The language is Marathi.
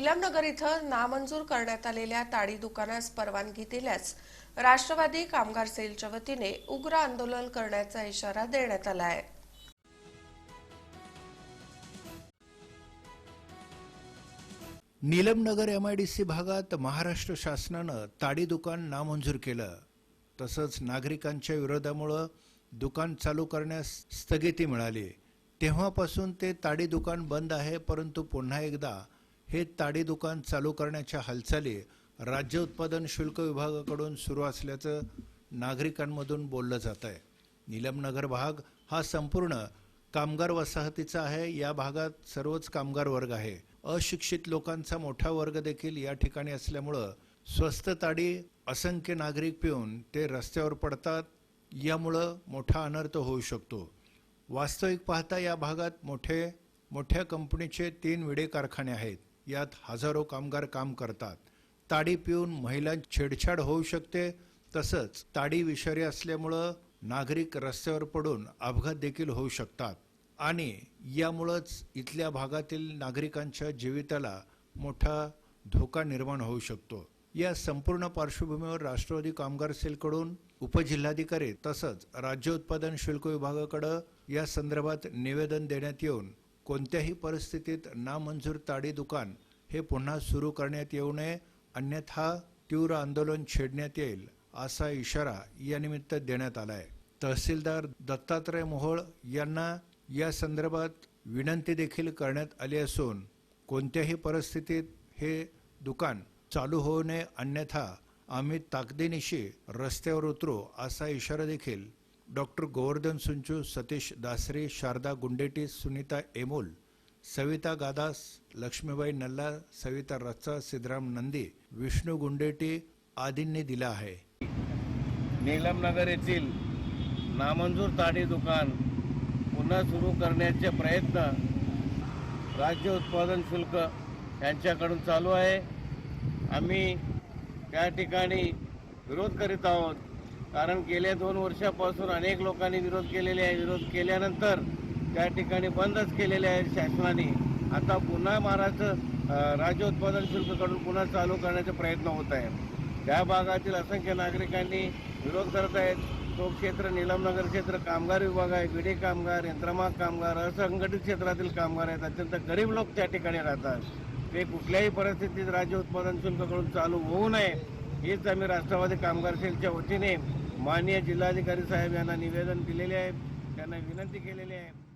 नीलमनगर इथं नामंजूर करण्यात आलेल्या ताडी दुकानास परवानगी दिल्यास राष्ट्रवादी कामगार सेलच्या वतीने उग्र आंदोलन करण्याचा इशारा देण्यात आला आहे. Neelamnagar M I D C भागात महाराष्ट्र शासनानं ताडी दुकान नामंजूर केलं. तसंच नागरिकांच्या विरोधामुळं दुकान चालू करण्यास स्थगिती मिळाली. तेव्हापासून ते ताडी दुकान बंद आहे परंतु पुन्हा एकदा हे ताडी दुकान चालू करण्याच्या हालचाली राज्य उत्पादन शुल्क विभागाकडून सुरू असल्याचं नागरिकांमधून बोललं जात आहे. नीलमनगर भाग हा संपूर्ण कामगार वसाहतीचा आहे. या भागात सर्वच कामगार वर्ग आहे. अशिक्षित लोकांचा मोठा वर्ग देखील या ठिकाणी असल्यामुळं स्वस्त ताडी असंख्य नागरिक पिऊन ते रस्त्यावर पडतात. यामुळं मोठा अनर्थ होऊ शकतो. वास्तविक पाहता या भागात मोठे मोठ्या कंपनीचे तीन विडे कारखाने आहेत. यात हजारो कामगार काम करतात. ताडी पिऊन महिला छेडछाड होऊ शकते. तसंच ताडी विषारी असल्यामुळं नागरिक रस्त्यावर पडून अपघात देखील होऊ शकतात. आणि यामुळंच इथल्या भागातील नागरिकांच्या जीविताला मोठा धोका निर्माण होऊ शकतो. या संपूर्ण पार्श्वभूमीवर राष्ट्रवादी कामगार सेलकडून उपजिल्हाधिकारी तसंच राज्य उत्पादन शुल्क विभागाकडं या संदर्भात निवेदन देण्यात येऊन कोणत्याही परिस्थितीत नामंजूर ताडी दुकान हे पुन्हा सुरू करण्यात येऊ नये अन्यथा तीव्र आंदोलन छेडण्यात येईल असा इशारा यानिमित्त देण्यात आला आहे तहसीलदार दत्तात्रय मोहोळ यांना या संदर्भात विनंती देखील करण्यात आली असून कोणत्याही परिस्थितीत हे दुकान चालू होऊ नये अन्यथा आम्ही ताकदीनिशी रस्त्यावर उतरू असा इशारा देखील डॉक्टर गोवर्धन सुंचू सतीश दासरे शारदा गुंडेटी सुनीता एमोल सविता गादास लक्ष्मीबाई नल्ला सविता रच्चा सिद्धराम नंदी विष्णू गुंडेटी आदींनी दिला आहे. नीलमनगर येथील नामंजूर ताडी दुकान पुन्हा सुरू करण्याचे प्रयत्न राज्य उत्पादन शुल्क यांच्याकडून चालू आहे. आम्ही त्या ठिकाणी विरोध करीत आहोत. कारण गेल्या दोन वर्षापासून अनेक लोकांनी विरोध केलेले आहे. विरोध केल्यानंतर त्या ठिकाणी बंदच केलेले आहे शासनाने. आता पुन्हा महाराष्ट्र राज्य उत्पादन शुल्ककडून पुन्हा चालू करण्याचा प्रयत्न होत आहे त्या भागातील असंख्य नागरिकांनी विरोध करत आहेत. तो क्षेत्र निलमनगर क्षेत्र कामगार विभाग आहे विडी कामगार यंत्रमाग कामगार असंघटित क्षेत्रातील कामगार आहेत. अत्यंत गरीब लोक त्या ठिकाणी राहतात. ते कुठल्याही परिस्थितीत राज्य उत्पादन शुल्ककडून चालू होऊ नये हेच आम्ही राष्ट्रवादी कामगार सेलच्या वतीने माननीय जिल्हाधिकारी साहेब यांना निवेदन दिलेले आहे. त्यांना विनंती केलेली आहे.